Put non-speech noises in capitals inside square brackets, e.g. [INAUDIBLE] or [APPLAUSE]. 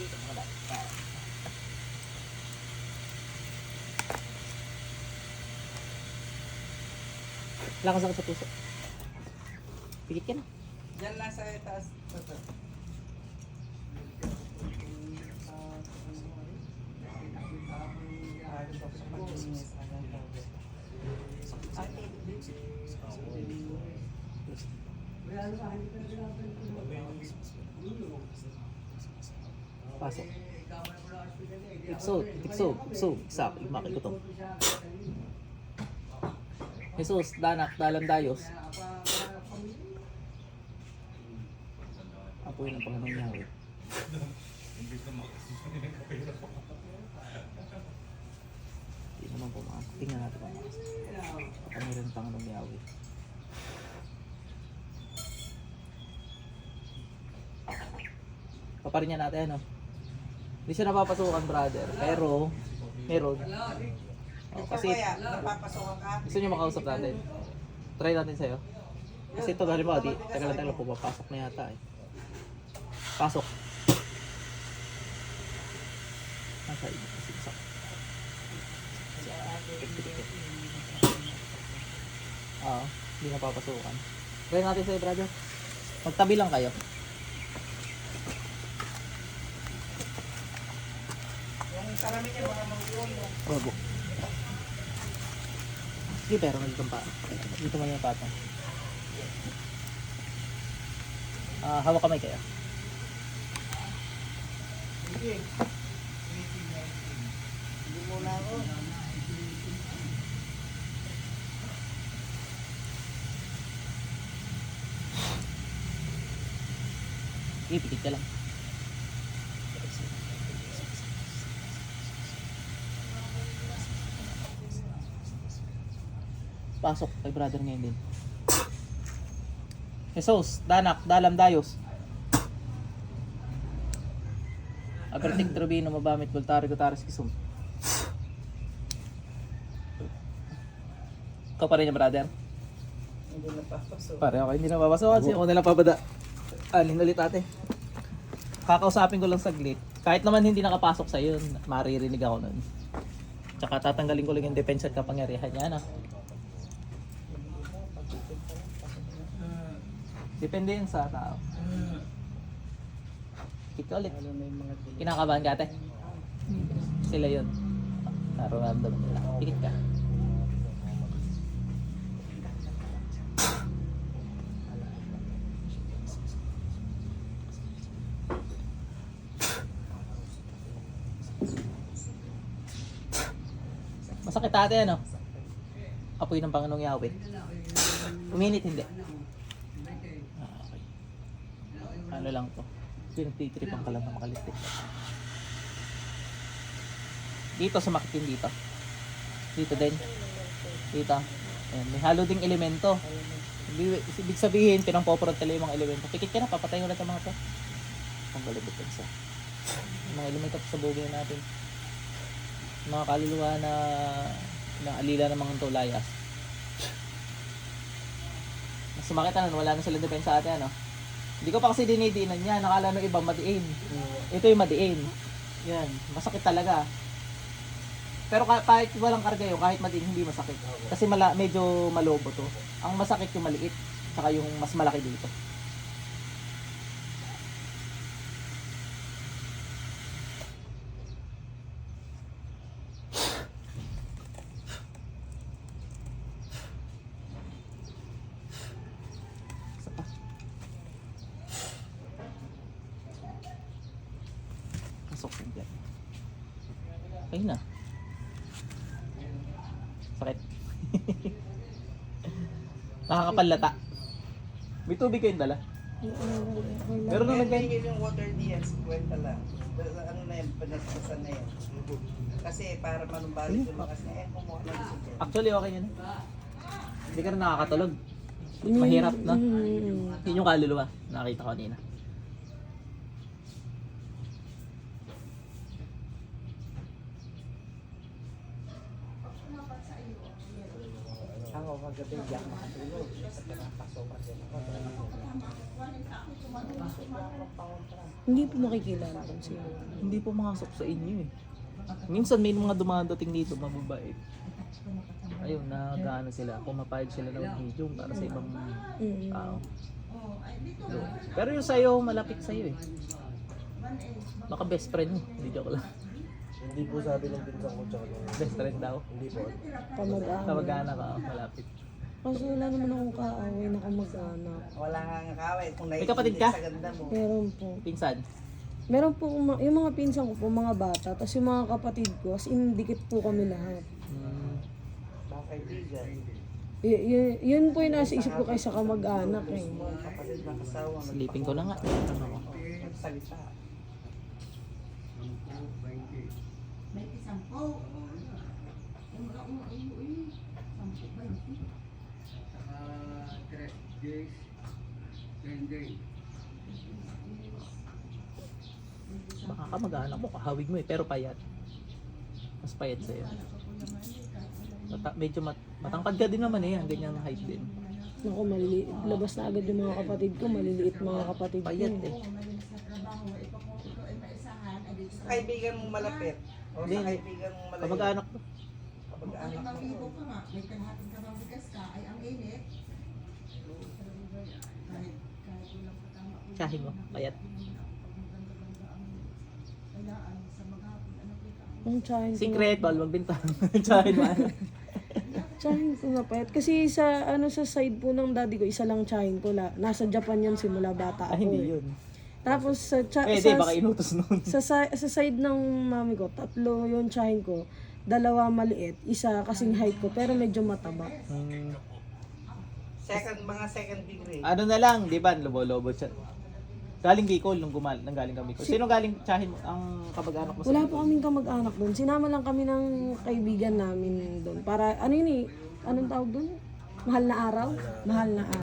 Dito muna. Yan. Lakas ako sa puso. Pikit ka na. Diyan lang sa taas. Ito. Ah, ito sa pag-inis. Ayan lang. Pasok. Tikso, tikso, tikso. Isa, imaki ko to. Jesus, danak, dalam dayos. Apoy ng Panginoong Yahweh. Hindi naman pumakas. Tingnan natin kung pumakas. Kapamiran ng Panginoong Yahweh. Paparin niya natin ano. Hindi siya napapasukan brother. Pero, meron. Oh, kasi kaya, napapasokan ka? gusto niyo makausap natin. Try natin sa'yo. Kasi ito halimbawa, di, tagal lang tagal pumapasok na yata eh. Pasok. Nasa iyo kasi isa. Oo, hindi napapasukan. Try natin sa'yo brother. Magtabi lang kayo. Obo. Sige, pero nandito pa. Dito mo yung patong. Ah, hawak kamay kayo. Sige. Hindi muna ako. Sige, pikit ka lang. Pasok kay brother ngayon din. Jesus, danak, dalam dayos. Apertik trubino, mabamit, voltari, gutaris, kisum. Ikaw pa rin yung brother? Hindi napapasok. Pare ako hindi na papasok kasi ako nalang pabada. Alin ulit ate. Kakausapin ko lang saglit. Kahit naman hindi nakapasok sa yun, maririnig ako nun. Tsaka tatanggalin ko lang yung depensa at kapangyarihan niya na. Depende yun sa tao. Kit ka ulit. Kinakabahan ka ate? Sila yun. Nararamdaman nila. Pikit ka. Masakit ate ano? Apoy ng Panginoong Yahweh. Uminit hindi. Ano lang to? Pinagtitripan ka lang na makalitik. Dito sumakit yun dito. Dito din. Dito. Ayan, may halo ding elemento. Ibig sabihin, pinampoporot tala yung mga elemento. Pikit ka na, papatay mo na itong mga to. Ang galibot sa mga elemento sa buhay natin. Mga kaluluwa na na alila ng mga tulayas. Mas sumakit na nun, wala na silang depensa ate ano. Hindi ko pa kasi dinidinan niya, nakala nung iba madiin. Ito yung madiin. Yan, masakit talaga. Pero ka- kahit walang karga yun, kahit madiin, hindi masakit. Kasi mala, medyo malobo to. Ang masakit yung maliit, saka yung mas malaki dito. Pasok yung dyan. Okay na. Sakit. [LAUGHS] Nakakapanlata. May tubig kayong dala? Meron na nagay. tingin yung water DS, kwenta lang. Ano na yun, panasasan na yun. Kasi para manumbalik yung lakas na yan, kumuha ng sugar. Actually, okay yun. Hindi ka na nakakatulog. Mahirap, no? Yun yung kaluluwa. Nakita ko kanina. Ako kagabi, di ako makatulog. Sa pinapasokan din ako. Hindi po makikilala kung sino. Hindi po makasok sa inyo eh. Minsan may mga dumadating dito, mababait. Ayun, nagaano sila, pumapayag sila ng medium para sa ibang Mm. tao. Pero yung sa'yo, malapit sa'yo eh. Baka best friend mo, hindi joke lang. Hindi po sabi ng pinsan ko tsaka ng- Best friend daw. Hindi po. Kamag-anak. Kamag-anak ka, malapit. Kaso wala naman akong kaaway na kamag-anak. Wala nga nga kaway kung May kapatid ka? sa ganda mo. Meron po. Pinsan. Meron po, yung mga pinsan ko po, mga bata, tapos yung mga kapatid ko, as in, dikit po kami lahat. Hmm. Mga kaibigan. Y- y- yun po yung nasa isip ko kaysa kamag-anak eh. Mga kapatid na kasawa. Sleeping ko na nga. Ano ako? Nagsalita. Baka ka mag-anak mo, kahawig mo eh, pero payat. Mas payat sa'yo. Mata- medyo mat- matangkad ka din naman eh, ang ganyang height din. Naku, maliliit. Labas na agad yung mga kapatid ko, maliliit mga kapatid ko. Payat eh. Sa kaibigan mong malapit. O Hindi, sa hindi. kaibigan mong malayo. Kamag-anak mo. Kamag-anak mo. Kahin mo, payat. Ang tsahin ko. Secret, bawal magbintang. [LAUGHS] Tsahin mo. ano. Tsahin ko nga payat. Kasi sa, ano, sa side po ng daddy ko, isa lang tsahin ko. La, nasa Japan yan simula bata Ah, ako. hindi eh. yun. Tapos sa, tsa, Eh, di, sa, baka inutos nun. sa, sa, sa side ng mami ko, tatlo yung tsahin ko. Dalawa maliit, isa kasing height ko, pero medyo mataba. Hmm. Second, mga second degree. Ano na lang, di ba? Lobo-lobo siya. Galing Bicol nung gumal, nang galing kami ko. Sino galing tsahin mo ang kamag-anak mo sa Wala Bicol? po kaming kamag-anak doon. Sinama lang kami ng kaibigan namin doon. Para, ano yun eh, anong tawag doon? Mahal na araw? Mahal na araw.